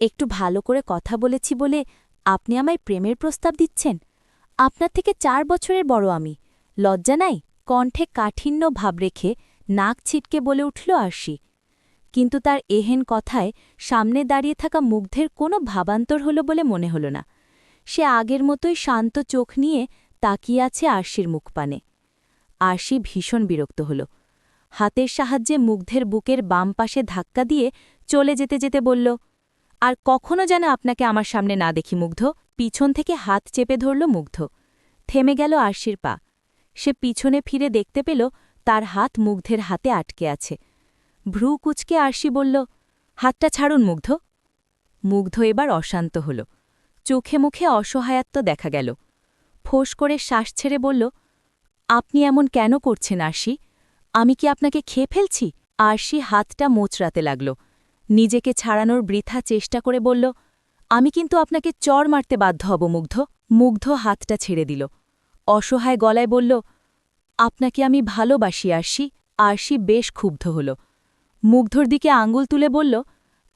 একটু ভালো করে কথা বলেছি বলে আপনি আমায় প্রেমের প্রস্তাব দিচ্ছেন? আপনার থেকে চার বছরের বড় আমি। লজ্জা নাই? কণ্ঠে কাঠিন্য ভাব রেখে নাক ছিটকে বলে উঠল আরশি। কিন্তু তার এহেন কথায় সামনে দাঁড়িয়ে থাকা মুগ্ধের কোনো ভাবান্তর হল বলে মনে হল না। সে আগের মতোই শান্ত চোখ নিয়ে তাকিয়ে আছে আরশির মুখপানে আরশি ভীষণ বিরক্ত হল। হাতের সাহায্যে মুগ্ধের বুকের বাম পাশে ধাক্কা দিয়ে চলে যেতে যেতে বলল আর কখনো যেন আপনাকে আমার সামনে না দেখি মুগ্ধ। পিছন থেকে হাত চেপে ধরল মুগ্ধ। থেমে গেল আরশির পা। সে পিছনে ফিরে দেখতে পেল তার হাত মুগ্ধের হাতে আটকে আছে। ভ্রু কুচকে আরশি বলল, হাতটা ছাড়ুন মুগ্ধ। মুগ্ধ এবার অশান্ত হল। চোখে মুখে অসহায়ত্ব দেখা গেল। ফোঁস করে শ্বাস ছেড়ে বলল, আপনি এমন কেন করছেন আরশি? আমি কি আপনাকে খেয়ে ফেলছি? আরশি হাতটা মোচড়াতে লাগল। নিজেকে ছাড়ানোর বৃথা চেষ্টা করে বলল, আমি কিন্তু আপনাকে চর মারতে বাধ্য হব, মুগ্ধ। মুগ্ধ হাতটা ছেড়ে দিল। অসহায় গলায় বলল, আপনাকে আমি ভালোবাসি, আরশি। আরশি বেশ ক্ষুব্ধ হল। মুগ্ধর দিকে আঙ্গুল তুলে বলল,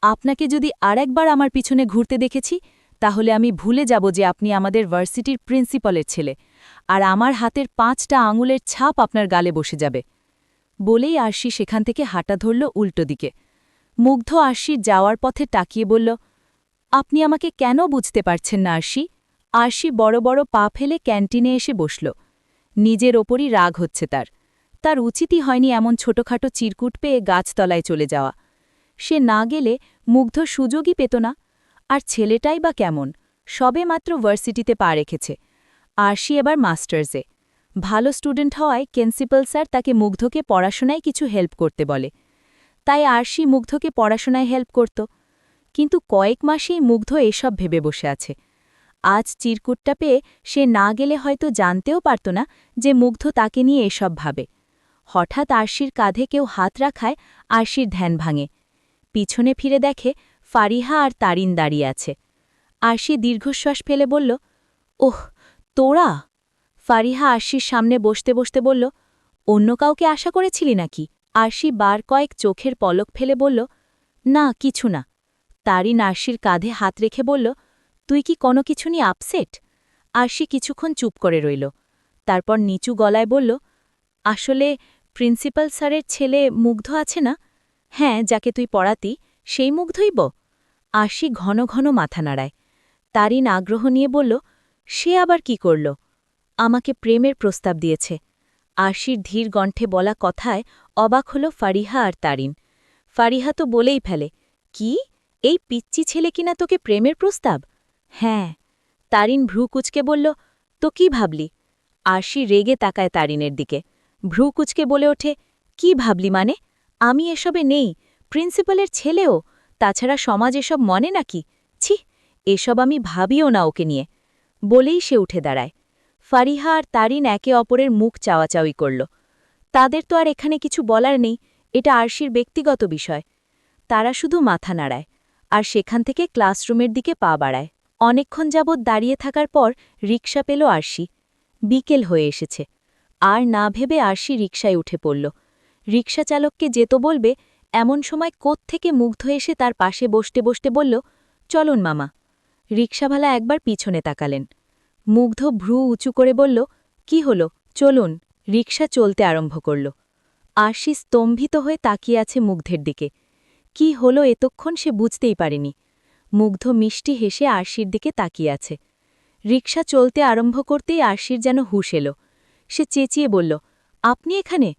আপনাকে যদি আরেকবার আমার পিছনে ঘুরতে দেখেছি, তাহলে আমি ভুলে যাব যে আপনি আমাদের ভার্সিটির প্রিন্সিপালের ছেলে, আর আমার হাতের পাঁচটা আঙুলের ছাপ আপনার গালে বসে যাবে। বলেই আরশি সেখান থেকে হাঁটা ধরল উল্টো দিকে। মুগ্ধ আরশি যাওয়ার পথে তাকিয়ে বলল, আপনি আমাকে কেন বুঝতে পারছেন না, আরশি? আরশি বড় বড় পা ফেলে ক্যান্টিনে এসে বসল। নিজের ওপরই রাগ হচ্ছে তার। তার উচিতই হয়নি এমন ছোটখাটো চিরকুট পেয়ে গাছতলায় চলে যাওয়া। সে না গেলে মুগ্ধ সুযোগই পেত না। আর ছেলেটাই বা কেমন? সবে মাত্র ভার্সিটিতে পা রেখেছে। আরশি এবার মাস্টার্সে। ভালো স্টুডেন্ট হওয়ায় প্রিন্সিপাল স্যার তাকে মুগ্ধকে পড়াশোনায় কিছু হেল্প করতে বলে। তাই আরশি মুগ্ধকে পড়াশোনায় হেল্প করত, কিন্তু কয়েক মাসেই মুগ্ধ এসব ভেবে বসে আছে। আজ চিরকুটটা পেয়ে সে না গেলে হয়তো জানতেও পারত না যে মুগ্ধ তাকে নিয়ে এসব ভাবে। হঠাৎ আরশির কাঁধে কেউ হাত রাখায় আরশির ধ্যান ভাঙে। পিছনে ফিরে দেখে ফারিহা আর তারিন দাঁড়িয়ে আছে। আরশি দীর্ঘশ্বাস ফেলে বলল, ওহ, তোরা? ফারিহা আরশির সামনে বসতে বসতে বলল, অন্য কাউকে আশা করেছিলি নাকি? আরশি বার কয়েক চোখের পলক ফেলে বলল, না, কিছু না। তারিন আরশির কাঁধে হাত রেখে বলল, তুই কি কোনো কিছু নিয়ে আপসেট? আরশি কিছুক্ষণ চুপ করে রইল। তারপর নিচু গলায় বলল, আসলে প্রিন্সিপাল স্যারের ছেলে মুগ্ধ আছে না? হ্যাঁ যাকে তুই পড়াতি, সেই মুগ্ধই ব। আশি ঘন ঘন মাথা নাড়ায়। তারিন আগ্রহ নিয়ে বলল, সে আবার কি করল? আমাকে প্রেমের প্রস্তাব দিয়েছে। আশির ধীর গণ্ঠে বলা কথায় অবাক হল ফারিহা আর তারিন। ফারিহা তো বলেই ফেলে, কি? এই পিচ্চি ছেলে কিনা তোকে প্রেমের প্রস্তাব? হ্যাঁ। তারিন ভ্রু কুচকে বলল, তো কি ভাবলি? আশি রেগে তাকায় তারিনের দিকে। ভ্রু কুচকে বলে ওঠে, কি ভাবলি মানে? আমি এসবে নেই, প্রিন্সিপালের ছেলেও, তাছাড়া সমাজ এসব মনে নাকি? ছি, এসব আমি ভাবিও না ওকে নিয়ে। বলেই সে উঠে দাঁড়ায়। ফারিহা আর তারিন একে অপরের মুখ চাওয়াচাওয়ি করল। তাদের তো আর এখানে কিছু বলার নেই, এটা আরশির ব্যক্তিগত বিষয়। তারা শুধু মাথা নাড়ায়, আর সেখান থেকে ক্লাসরুমের দিকে পা বাড়ায়। অনেকক্ষণ যাবৎ দাঁড়িয়ে থাকার পর রিকশা পেল আরশি। বিকেল হয়ে এসেছে। আর না ভেবে আরশি রিকশায় উঠে পড়ল। রিকশা চালককে যেত বলবে, এমন সময় থেকে মুগ্ধ এসে তার পাশে বসতে বসতে বলল, চলুন মামা। রিকশাওয়ালা একবার পিছনে তাকালেন। মুগ্ধ ভ্রু উঁচু করে বলল, কি হল? চলুন। রিকশা চলতে আরম্ভ করল। আশি স্তম্ভিত হয়ে তাকিয়ে আছে মুগ্ধের দিকে। কি হল এতক্ষণ সে বুঝতেই পারেনি। মুগ্ধ মিষ্টি হেসে আরশির দিকে তাকিয়ে আছে। রিকশা চলতে আরম্ভ করতেই আরশির যেন হুশ এলো। সে চেঁচিয়ে বলল, আপনি এখানে?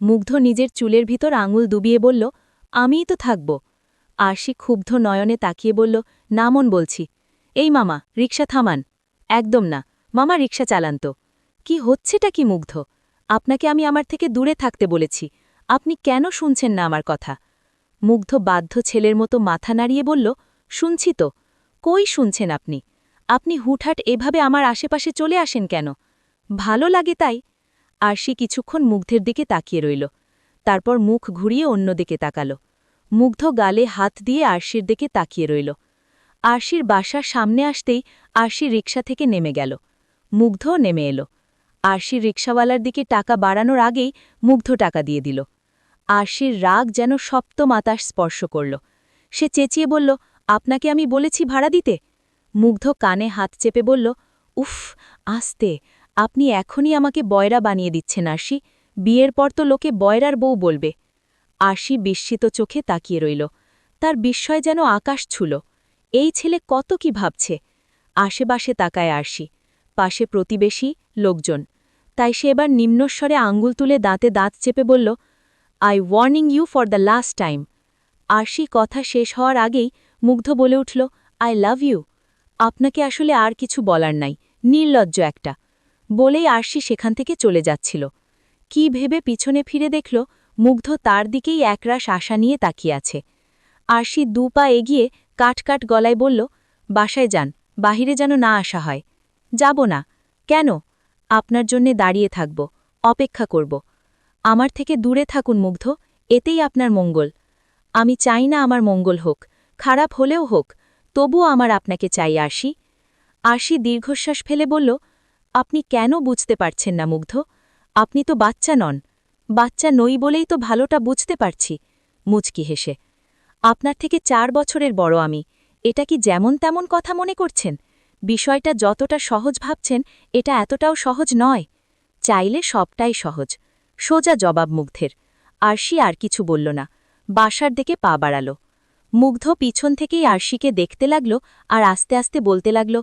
মুগ্ধ নিজের চুলের ভিতর আঙুল দুবিয়ে বলল, আমিই তো থাকব। আরশি ক্ষুব্ধ নয়নে তাকিয়ে বলল নামন বলছি। এই মামা, রিকশা থামান। একদম না, মামা রিকশা চালান তো কি হচ্ছেটা কি মুগ্ধ? আপনাকে আমি আমার থেকে দূরে থাকতে বলেছি। আপনি কেন শুনছেন না আমার কথা? মুগ্ধ বাধ্য ছেলের মতো মাথা নাড়িয়ে বলল, শুনছি তো। কই শুনছেন আপনি? আপনি হুটহাট এভাবে আমার আশেপাশে চলে আসেন কেন? ভালো লাগে তাই। আরশি কিছুক্ষণ মুগ্ধের দিকে তাকিয়ে রইল। তারপর মুখ ঘুরিয়ে অন্যদিকে তাকাল। মুগ্ধ গালে হাত দিয়ে আরশির দিকে তাকিয়ে রইল। আরশির বাসার সামনে আসতেই আরশি রিক্সা থেকে নেমে গেল। মুগ্ধও নেমে এলো। আরশির রিক্সাওয়ালার দিকে টাকা বাড়ানোর আগেই মুগ্ধ টাকা দিয়ে দিল। আরশির রাগ যেন সপ্তমাতাস স্পর্শ করল। সে চেঁচিয়ে বলল, আপনাকে আমি বলেছি ভাড়া দিতে? মুগ্ধ কানে হাত চেপে বলল, উফ, আস্তে, আপনি এখনই আমাকে বয়রা বানিয়ে দিচ্ছেন আরশি। বিয়ের পর তো লোকে বয়রার বউ বলবে। আরশি বিস্মিত চোখে তাকিয়ে রইল। তার বিস্ময় যেন আকাশ ছুল। এই ছেলে কত কি ভাবছে? আশেপাশে তাকায় আরশি, পাশে প্রতিবেশী, লোকজন। তাই সে এবার নিম্নস্বরে আঙ্গুল তুলে দাঁতে দাঁত চেপে বলল I warning you for the last time Arshi কথা শেষ হওয়ার আগেই মুগ্ধ বলে উঠল আই লাভ ইউ আপনাকে আসলে আর কিছু বলার নাই, নির্লজ্জ একটা। বলেই আরশি সেখান থেকে চলে যাচ্ছিল। কি ভেবে পিছনে ফিরে দেখল, মুগ্ধ তার দিকেই একরাশ আশা নিয়ে তাকিয়ে আছে। আরশি দু পা এগিয়ে কাট গলায় বলল, বাসায় যান, বাহিরে যেন না আসা হয়। যাব না। কেন? আপনার জন্যে দাঁড়িয়ে থাকব, অপেক্ষা করব। আমার থেকে দূরে থাকুন মুগ্ধ, এতেই আপনার মঙ্গল। আমি চাই না আমার মঙ্গল হোক, খারাপ হলেও হোক তবুও আমার আপনাকে চাই আরশি। আরশি দীর্ঘশ্বাস ফেলে বলল, আপনি কেন বুঝতে পারছেন না মুগ্ধ? আপনি তো বাচ্চা নন। বাচ্চা নই বলেই তো ভালোটা বুঝতে পারছি। মুচকি হেসে আপনার থেকে চার বছরের বড় আমি। এটা কি যেমন তেমন কথা মনে করছেন? বিষয়টা যতটা সহজ ভাবছেন, এটা এতটাও সহজ নয়। চাইলে সবটাই সহজ। সোজা জবাব মুগ্ধের। আরশি আর কিছু বলল না। বাসার দিকে পা বাড়াল। মুগ্ধ পিছন থেকেই আরশিকে দেখতে লাগল আর আস্তে আস্তে বলতে লাগল,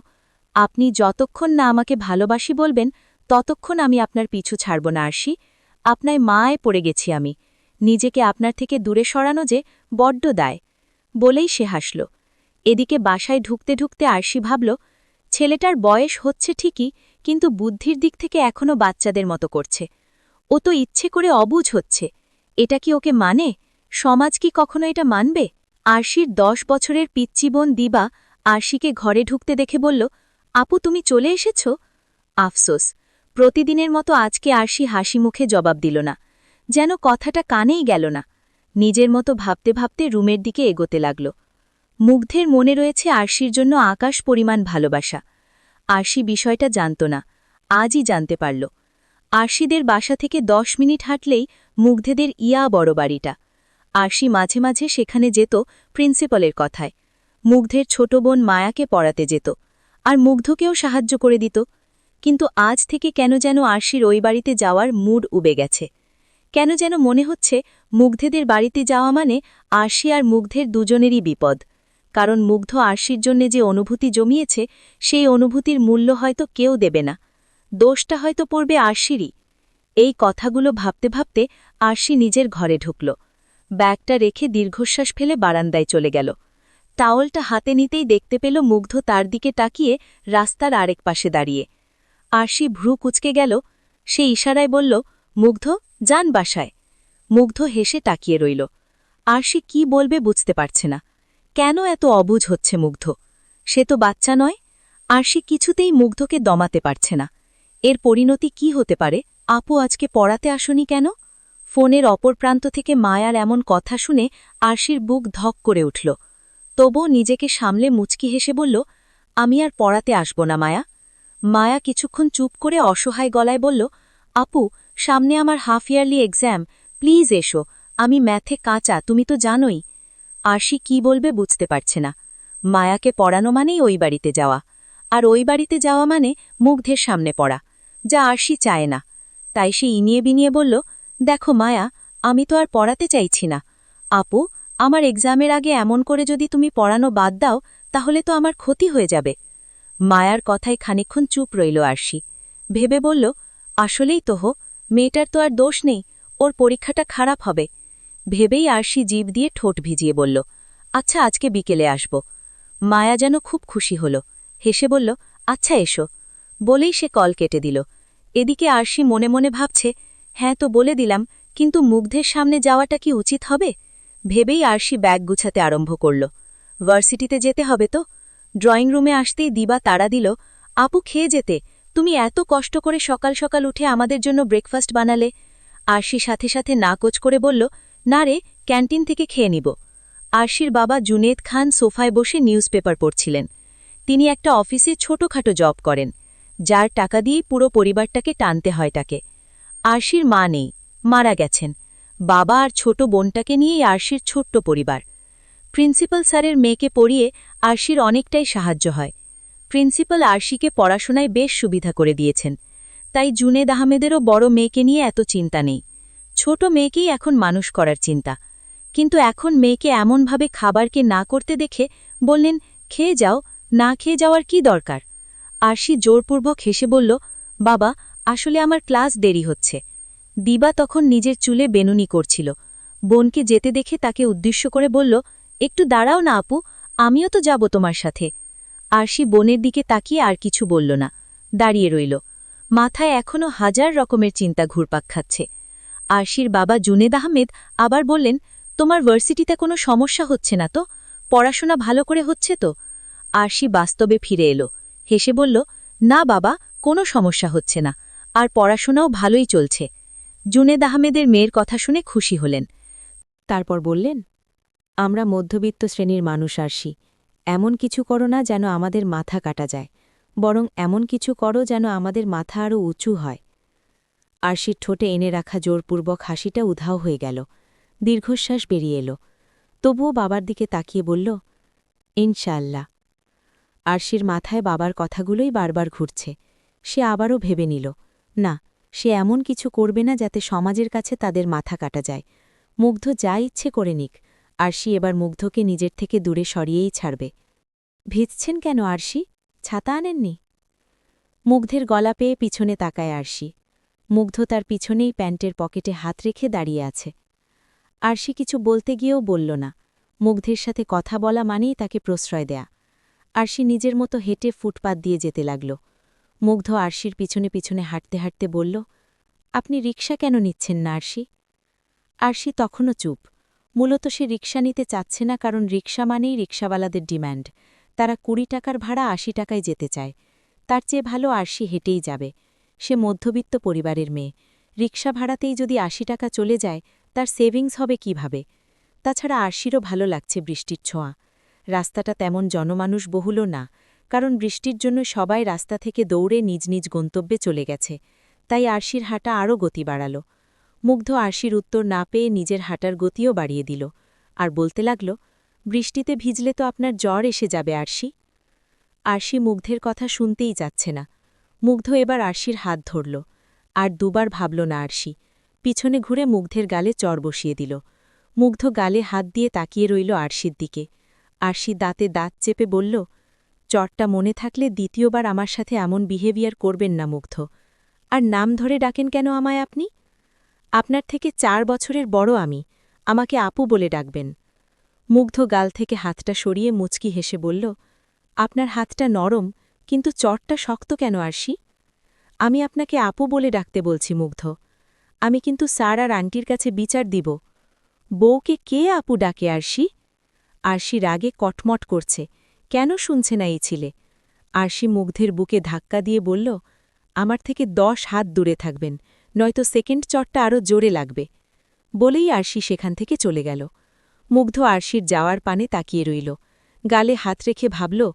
আপনি যতক্ষণ না আমাকে ভালোবাসি বলবেন, ততক্ষণ আমি আপনার পিছু ছাড়ব না, আরশি। আপনায় মায় পড়ে গেছি আমি। নিজেকে আপনার থেকে দূরে সরানো যে বড্ড দায়। বলেই সে হাসল। এদিকে বাসায় ঢুকতে ঢুকতে আরশি ভাবল, ছেলেটার বয়স হচ্ছে ঠিকই, কিন্তু বুদ্ধির দিক থেকে এখনও বাচ্চাদের মতো করছে। ও তো ইচ্ছে করে অবুঝ হচ্ছে। এটা কি ওকে মানে? সমাজ কি কখনো এটা মানবে? আরশির দশ বছরের পিচ্চিবোন দিবা আরশিকে ঘরে ঢুকতে দেখে বলল, আপু, তুমি চলে এসেছ? আফসোস। প্রতিদিনের মতো আজকে আরশি হাসি মুখে জবাব দিল না। যেন কথাটা কানেই গেল না। নিজের মতো ভাবতে ভাবতে রুমের দিকে এগোতে লাগল। মুগ্ধের মনে রয়েছে আরশির জন্য আকাশ পরিমাণ ভালোবাসা। আরশি বিষয়টা জানত না, আজই জানতে পারল। আরশিদের বাসা থেকে দশ মিনিট হাঁটলেই মুগ্ধেদের ইয়া বড় বাড়িটা। আরশি মাঝে মাঝে সেখানে যেত প্রিন্সিপালের কথায়। মুগ্ধের ছোট বোন মায়াকে পড়াতে যেত, আর মুগ্ধকেও সাহায্য করে দিত। কিন্তু আজ থেকে কেন যেন আরশির ওই বাড়িতে যাওয়ার মুড উবে গেছে। কেন যেন মনে হচ্ছে মুগ্ধেদের বাড়িতে যাওয়া মানে আরশি আর মুগ্ধের দুজনেরই বিপদ। কারণ মুগ্ধ আরশির জন্যে যে অনুভূতি জমিয়েছে, সেই অনুভূতির মূল্য হয়তো কেউ দেবে না। দোষটা হয়তো পড়বে আরশিরই। এই কথাগুলো ভাবতে ভাবতে আরশি নিজের ঘরে ঢুকল। ব্যাগটা রেখে দীর্ঘশ্বাস ফেলে বারান্দায় চলে গেল। টাওলটা হাতে নিতেই দেখতে পেল মুগ্ধ তার দিকে তাকিয়ে রাস্তার আরেক পাশে দাঁড়িয়ে। আরশি ভ্রু কুচকে গেল। সে ইশারায় বলল মুগ্ধ যান বাসায়। মুগ্ধ হেসে তাকিয়ে রইল। আরশি কি বলবে বুঝতে পারছে না। কেন এত অবুঝ হচ্ছে মুগ্ধ? সে তো বাচ্চা নয়। আরশি কিছুতেই মুগ্ধকে দমাতে পারছে না। এর পরিণতি কি হতে পারে? আপু আজকে পড়াতে আসনি কেন? ফোনের অপর প্রান্ত থেকে মায়ার এমন কথা শুনে আরশির বুক ধক করে উঠল। তবু নিজেকে সামলে মুচকি হেসে বলল, আমি আর পড়াতে আসব না, মায়া। মায়া কিছুক্ষণ চুপ করে অসহায় গলায় বলল, আপু সামনে আমার হাফ ইয়ারলি এক্সাম প্লিজ এসো, আমি ম্যাথে কাঁচা, তুমি তো জানোই। আরশি কি বলবে বুঝতে পারছে না। মায়াকে পড়ানো মানেই ওই বাড়িতে যাওয়া। আর ওই বাড়িতে যাওয়া মানে মুগ্ধের সামনে পড়া, যা আরশি চায় না। তাই সে ইনিয়ে বিনিয়ে বলল, দেখো মায়া, আমি তো আর পড়াতে চাইছি না। আপু, আমার এক্সামের আগে এমন করে যদি তুমি পড়ানো বাদ দাও, তাহলে তো আমার ক্ষতি হয়ে যাবে। মায়ার কথায় খানিক্ষণ চুপ রইল আরশি। ভেবে বলল, আসলেই তো মেয়েটার তো আর দোষ নেই, ওর পরীক্ষাটা খারাপ হবে। ভেবেই আরশি জীব দিয়ে ঠোঁট ভিজিয়ে বলল আচ্ছা আজকে বিকেলে আসব। মায়া যেন খুব খুশি হল, হেসে বলল আচ্ছা এসো। বলেই সে কল কেটে দিল। এদিকে আরশি মনে মনে ভাবছে হ্যাঁ তো, বলে দিলাম, কিন্তু মুগ্ধের সামনে যাওয়াটা কি উচিত হবে? ভেবেই আরশি ব্যাগ গুছাতে আরম্ভ করল। ভার্সিটিতে যেতে হবে তো? ড্রয়িং রুমে আসতেই দিবা তাড়া দিল, আপু, খেয়ে যেতে। তুমি এত কষ্ট করে সকাল সকাল উঠে আমাদের জন্য ব্রেকফাস্ট বানালে। আরশি সাথে সাথে নাকচ করে বলল, না রে, ক্যান্টিন থেকে খেয়ে নিব। আরশির বাবা জুনেদ খান সোফায় বসে নিউজপেপার পড়ছিলেন। তিনি একটা অফিসে ছোটখাটো জব করেন, যার টাকা দিয়েই পুরো পরিবারটাকে টানতে হয় তাকে। আরশির মা নেই, মারা গেছেন। বাবা আর ছোট বোনটাকে নিয়েই আরশির ছোট্ট পরিবার। প্রিন্সিপাল স্যারের মেয়েকে পড়িয়ে আরশির অনেকটাই সাহায্য হয়। প্রিন্সিপাল আরশিকে পড়াশোনায় বেশ সুবিধা করে দিয়েছেন। তাই জুনেদ আহমেদেরও বড় মেয়েকে নিয়ে এত চিন্তা নেই। ছোট মেয়েকেই এখন মানুষ করার চিন্তা। কিন্তু এখন মেয়েকে এমনভাবে খাবারকে না করতে দেখে বললেন, খেয়ে যাও, না খেয়ে যাওয়ার কি দরকার? আরশি জোরপূর্বক হেসে বলল, বাবা, আসলে আমার ক্লাস দেরি হচ্ছে। দিবা তখন নিজের চুলে বেনুনি করছিল। বোনকে যেতে দেখে তাকে উদ্দেশ্য করে বলল, একটু দাঁড়াও না আপু, আমিও তো যাব তোমার সাথে। আরশি বোনের দিকে তাকিয়ে আর কিছু বলল না। দাঁড়িয়ে রইল। মাথায় এখনও হাজার রকমের চিন্তা ঘুরপাক খাচ্ছে। আরশির বাবা জুনেদ আহমেদ আবার বললেন, তোমার ভার্সিটিতে কোনো সমস্যা হচ্ছে না তো? পড়াশোনা ভালো করে হচ্ছে তো? আরশি বাস্তবে ফিরে এলো। হেসে বলল, না বাবা, কোনো সমস্যা হচ্ছে না। আর পড়াশোনাও ভালোই চলছে। জুনেদ আহমেদের মেয়ের কথা শুনে খুশি হলেন। তারপর বললেন, আমরা মধ্যবিত্ত শ্রেণির মানুষ আরশি। এমন কিছু করো না যেন আমাদের মাথা কাটা যায়, বরং এমন কিছু করো যেন আমাদের মাথা আরও উঁচু হয়। আরশির ঠোঁটে এনে রাখা জোরপূর্বক হাসিটা উধাও হয়ে গেল। দীর্ঘশ্বাস বেরিয়ে এলো। তবুও বাবার দিকে তাকিয়ে বলল ইনশাল্লাহ আরশির মাথায় বাবার কথাগুলোই বারবার ঘুরছে। সে আবারও ভেবে নিল, না, সে এমন কিছু করবে না যাতে সমাজের কাছে তাদের মাথা কাটা যায়। মুগ্ধ যা ইচ্ছে করে নিক। আরশি এবার মুগ্ধকে নিজের থেকে দূরে সরিয়েই ছাড়বে। ভিজছেন কেন আরশি? ছাতা আনেননি? মুগ্ধের গলা পেয়ে পিছনে তাকায় আরশি। মুগ্ধ তার পিছনেই প্যান্টের পকেটে হাত রেখে দাঁড়িয়ে আছে। আরশি কিছু বলতে গিয়েও বলল না। মুগ্ধের সাথে কথা বলা মানেই তাকে প্রশ্রয় দেয়া। আরশি নিজের মতো হেঁটে ফুটপাত দিয়ে যেতে লাগল। মুগ্ধ আরশির পিছনে পিছনে হাঁটতে হাঁটতে বলল, আপনি রিক্সা কেন নিচ্ছেন না আরশি? আরশি তখনও চুপ। মূলত সে রিক্সা নিতে চাচ্ছে না কারণ রিক্সা মানেই রিক্সাওয়ালাদের ডিম্যান্ড। তারা কুড়ি টাকার ভাড়া আশি টাকায় যেতে চায়। তার চেয়ে ভালো আরশি হেঁটেই যাবে। সে মধ্যবিত্ত পরিবারের মেয়ে। রিক্সা ভাড়াতেই যদি আশি টাকা চলে যায়, তার সেভিংস হবে কীভাবে? তাছাড়া আরশিরও ভালো লাগছে বৃষ্টির ছোঁয়া। রাস্তাটা তেমন জনমানুষ বহুলও না, কারণ বৃষ্টির জন্য সবাই রাস্তা থেকে দৌড়ে নিজ নিজ গন্তব্যে চলে গেছে। তাই আরশির হাঁটা আরও গতি বাড়াল। মুগ্ধ আরশির উত্তর না পেয়ে নিজের হাঁটার গতিও বাড়িয়ে দিল, আর বলতে লাগল, বৃষ্টিতে ভিজলে তো আপনার জ্বর এসে যাবে, আরশি। আরশি মুগ্ধের কথা শুনতেই যাচ্ছে না। মুগ্ধ এবার আরশির হাত ধরল, আর দুবার ভাবল না আরশি, পিছনে ঘুরে মুগ্ধের গালে চর বসিয়ে দিল। মুগ্ধ গালে হাত দিয়ে তাকিয়ে রইল আরশির দিকে। আরশি দাঁতে দাঁত চেপে বলল, চরটা মনে থাকলে দ্বিতীয়বার আমার সাথে এমন বিহেভিয়ার করবেন না মুগ্ধ। আর নাম ধরে ডাকেন কেন আমায় আপনি? আপনার থেকে চার বছরের বড় আমি, আমাকে আপু বলে ডাকবেন। মুগ্ধ গাল থেকে হাতটা সরিয়ে মুচকি হেসে বলল, আপনার হাতটা নরম, কিন্তু চটটা শক্ত কেন আরশি? আমি আপনাকে আপু বলে ডাকতে বলছি মুগ্ধ। আমি কিন্তু স্যার আর আন্টির কাছে বিচার দিব। বউকে কে আপু ডাকে আরশি? আরশি রাগে কটমট করছে, কেন শুনছে না এই ছিলে? আরশি মুগ্ধের বুকে ধাক্কা দিয়ে বলল, আমার থেকে দশ হাত দূরে থাকবেন। নয়তো সেকেন্ড চটটা আরও জোরে লাগবে। বলেই আরশি সেখান থেকে চলে গেল। মুগ্ধ আরশির যাওয়ার পানে তাকিয়ে রইল। গালে হাত রেখে ভাবল,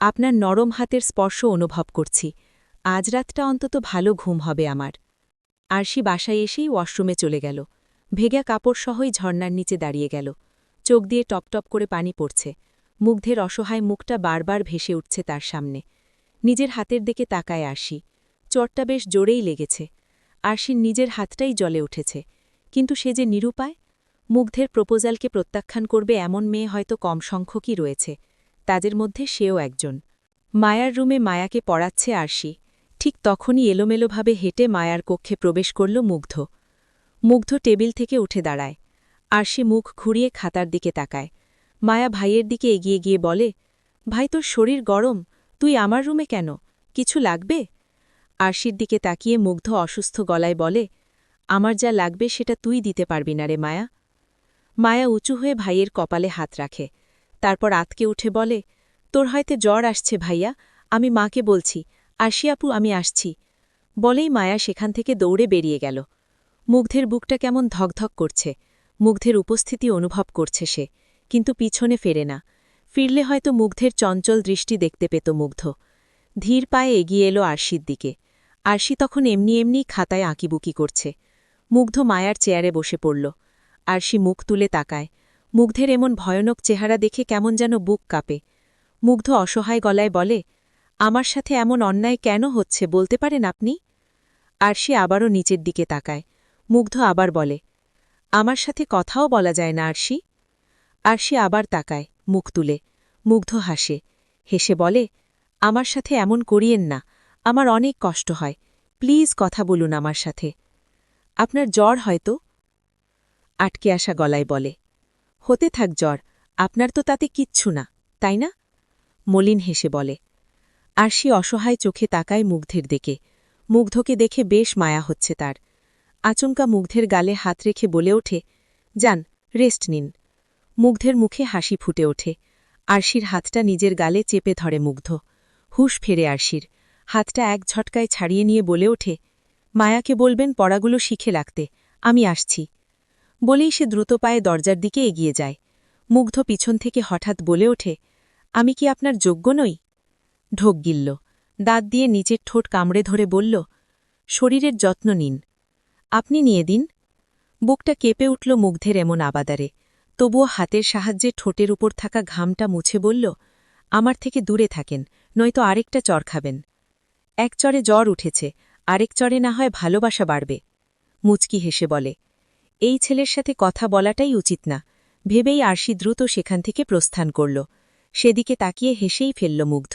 আপনার নরম হাতের স্পর্শ অনুভব করছি। আজ রাতটা অন্তত ভালো ঘুম হবে আমার। আরশি বাসায় এসেই ওয়াশরুমে চলে গেল। ভেগা কাপড়সহই ঝর্নার নিচে দাঁড়িয়ে গেল। চোখ দিয়ে টপটপ করে পানি পড়ছে। মুগ্ধের অসহায় মুখটা বারবার ভেসে উঠছে তার সামনে। নিজের হাতের দিকে তাকায় আরশি। চটটা বেশ জোরেই লেগেছে। আরশির নিজের হাতটাই জলে উঠেছে। কিন্তু সে যে নিরুপায়, মুগ্ধের প্রপোজালকে প্রত্যাখ্যান করবে এমন মেয়ে হয়তো কম সংখ্যকই রয়েছে। তাদের মধ্যে সেও একজন। মায়ার রুমে মায়াকে পড়াচ্ছে আরশি। ঠিক তখনই এলোমেলোভাবে হেঁটে মায়ার কক্ষে প্রবেশ করল মুগ্ধ। মুগ্ধ টেবিল থেকে উঠে দাঁড়ায়। আরশি মুখ ঘুরিয়ে খাতার দিকে তাকায়। মায়া ভাইয়ের দিকে এগিয়ে গিয়ে বলে, ভাই, তোর শরীর গরম। তুই আমার রুমে কেন? কিছু লাগবে? আরশির দিকে তাকিয়ে মুগ্ধ অসুস্থ গলায় বলে, আমার যা লাগবে সেটা তুই দিতে পারবি না রে মায়া। মায়া উঁচু হয়ে ভাইয়ের কপালে হাত রাখে। তারপর আতকে উঠে বলে, তোর হয়তো জ্বর আসছে ভাইয়া, আমি মাকে বলছি আশিয়াপু আমি আসছি। বলেই মায়া সেখান থেকে দৌড়ে বেরিয়ে গেল। মুগ্ধের বুকটা কেমন ধকধক করছে। মুগ্ধের উপস্থিতি অনুভব করছে সে, কিন্তু পিছনে ফেরে না। ফিরলে হয়তো মুগ্ধের চঞ্চল দৃষ্টি দেখতে পেত মুগ্ধ। ধীর পায়ে এগিয়ে এলো আরশির দিকে। আরশি তখন এমনি এমনি খাতায় আঁকিবুকি করছে। মুগ্ধ মায়ার চেয়ারে বসে পড়ল। আরশি মুখ তুলে তাকায়। মুগ্ধের এমন ভয়ানক চেহারা দেখে কেমন যেন বুক কাঁপে। মুগ্ধ অসহায় গলায় বলে, আমার সাথে এমন অন্যায় কেন হচ্ছে বলতে পারেন আপনি? আর সে আবারও নিচের দিকে তাকায়। মুগ্ধ আবার বলে, আমার সাথে কথাও বলা যায় না, আরশি। আরশি আবার তাকায়, মুখ তুলে। মুগ্ধ হাসে। হেসে বলে, আমার সাথে এমন করিয়েন না। আমার অনেক কষ্ট হয়। প্লিজ কথা বলুন আমার সাথে। আপনার জ্বর হয়তো? আটকে আসা গলায় বলে। হতে থাক জ্বর, আপনার তো তাতে কিচ্ছু না, তাই না? মলিন হেসে বলে। আরশি অসহায় চোখে তাকায় মুগ্ধের দিকে। মুগ্ধকে দেখে বেশ মায়া হচ্ছে তার। আচমকা মুগ্ধের গালে হাত রেখে বলে ওঠে, যান, রেস্ট নিন। মুগ্ধের মুখে হাসি ফুটে ওঠে। আরশির হাতটা নিজের গালে চেপে ধরে মুগ্ধ। হুশ ফেরে আরশির। হাতটা এক ঝটকায় ছাড়িয়ে নিয়ে বলে ওঠে, মায়াকে বলবেন পড়াগুলো শিখে রাখতে আমি আসছি। বলেই সে দ্রুত পায়ে দরজার দিকে এগিয়ে যায়। মুগ্ধ পিছন থেকে হঠাৎ বলে ওঠে, আমি কি আপনার যোগ্য নই? ঢোক গিলল, দাঁত দিয়ে নিচের ঠোঁট কামড়ে ধরে বলল, শরীরের যত্ন নিন। আপনি নিয়ে দিন। বুকটা কেঁপে উঠল মুগ্ধের এমন আবাদারে। তবুও হাতের সাহায্যে ঠোঁটের উপর থাকা ঘামটা মুছে বলল, আমার থেকে দূরে থাকেন, নয়তো আরেকটা চর খাবেন। এক চরে জ্বর উঠেছে, আরেক চরে না হয় ভালোবাসা বাড়বে। মুচকি হেসে বলে, এই ছেলের সাথে কথা বলাটাই উচিত না। ভেবেই আরশি দ্রুত সেখান থেকে প্রস্থান করল। সেদিকে তাকিয়ে হেসেই ফেলল মুগ্ধ।